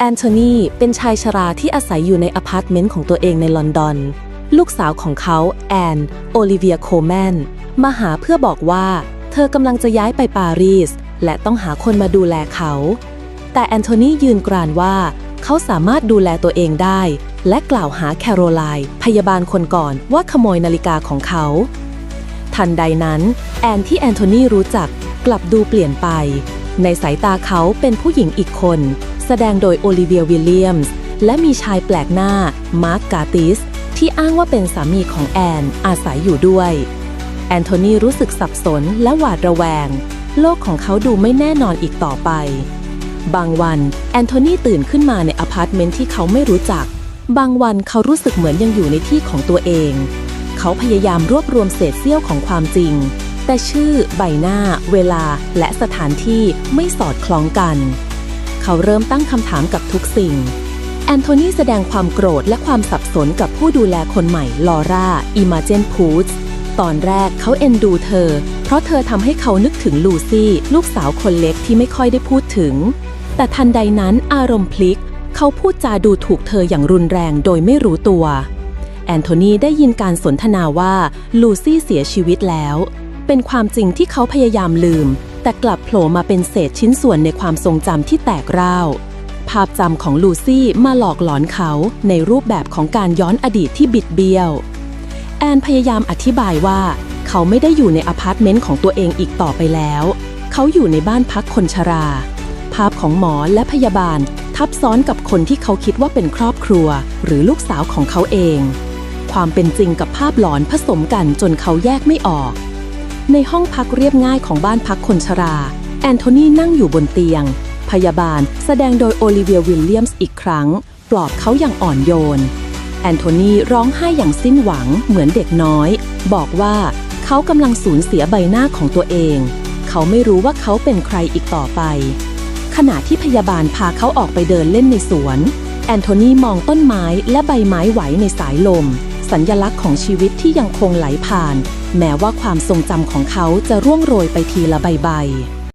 แอนโทนีเป็นชายชราที่อาศัยอยู่ในอพาร์ตเมนต์ของตัวเองในลอนดอน ลูกสาวของเขาแอนโอลิเวียโคแมนมาหาเพื่อบอกว่า เธอกำลังจะย้ายไปปารีส และต้องหาคนมาดูแลเขา แต่แอนโทนียืนกรานว่า เขาสามารถดูแลตัวเองได้ และกล่าวหาแคโรไลน์พยาบาลคนก่อนว่าขโมยนาฬิกาของเขา ทันใดนั้น แอนที่แอนโทนีรู้จักกลับดูเปลี่ยนไป ในสายตาเขาเป็นผู้หญิงอีกคน แสดงโดยโอลิเวียวิลเลียมส์และมีชายแปลกหน้า มาร์กกาติส ที่อ้างว่าเป็นสามีของแอนอาศัยอยู่ด้วย แอนโทนีรู้สึกสับสนและหวาดระแวง โลกของเขาดูไม่แน่นอนอีกต่อไป บางวันแอนโทนีตื่นขึ้นมาในอพาร์ตเมนต์ที่เขาไม่รู้จัก บางวันเขารู้สึกเหมือนยังอยู่ในที่ของตัวเอง เขาพยายามรวบรวมเศษเสี้ยวของความจริง แต่ชื่อ ใบหน้า เวลา และสถานที่ไม่สอดคล้องกัน เขาเริ่มตั้งคำถามกับทุกสิ่ง แอนโทนีแสดงความโกรธและความสับสนกับผู้ดูแลคนใหม่ลอร่าอิมาเจนพูตส์ตอนแรกเขาเอ็นดูเธอ เพราะเธอทำให้เขานึกถึงลูซี่ ลูกสาวคนเล็กที่ไม่ค่อยได้พูดถึง แต่ทันใดนั้นอารมณ์พลิก เขาพูดจาดูถูกเธออย่างรุนแรงโดยไม่รู้ตัว แอนโทนีได้ยินการสนทนาว่าลูซี่เสียชีวิตแล้ว เป็นความจริงที่เขาพยายามลืม แต่กลับโผล่มาเป็นเศษชิ้นส่วนในความทรงจำที่แตกร้าว ภาพจำของลูซี่มาหลอกหลอนเขาในรูปแบบของการย้อนอดีตที่บิดเบี้ยว แอนพยายามอธิบายว่า เขาไม่ได้อยู่ในอพาร์ตเมนต์ของตัวเองอีกต่อไปแล้ว เขาอยู่ในบ้านพักคนชรา ภาพของหมอและพยาบาลทับซ้อนกับคนที่เขาคิดว่าเป็นครอบครัว หรือลูกสาวของเขาเอง ความเป็นจริงกับภาพหลอนผสมกันจนเขาแยกไม่ออก ในห้องพักเรียบง่ายของบ้านพักคนชรา แอนโทนีนั่งอยู่บนเตียง พยาบาลแสดงโดยโอลิเวียวิลเลียมส์อีกครั้ง ปลอบเขาอย่างอ่อนโยน แอนโทนีร้องไห้อย่างสิ้นหวังเหมือนเด็กน้อย บอกว่าเขากำลังสูญเสียใบหน้าของตัวเอง เขาไม่รู้ว่าเขาเป็นใครอีกต่อไป ขณะที่พยาบาลพาเขาออกไปเดินเล่นในสวน แอนโทนีมองต้นไม้และใบไม้ไหวในสายลม สัญญลักษณ์ของชีวิตที่ยังคงไหลผ่าน แม้ว่าความทรงจำของเขาจะร่วงโรยไปทีละใบใบ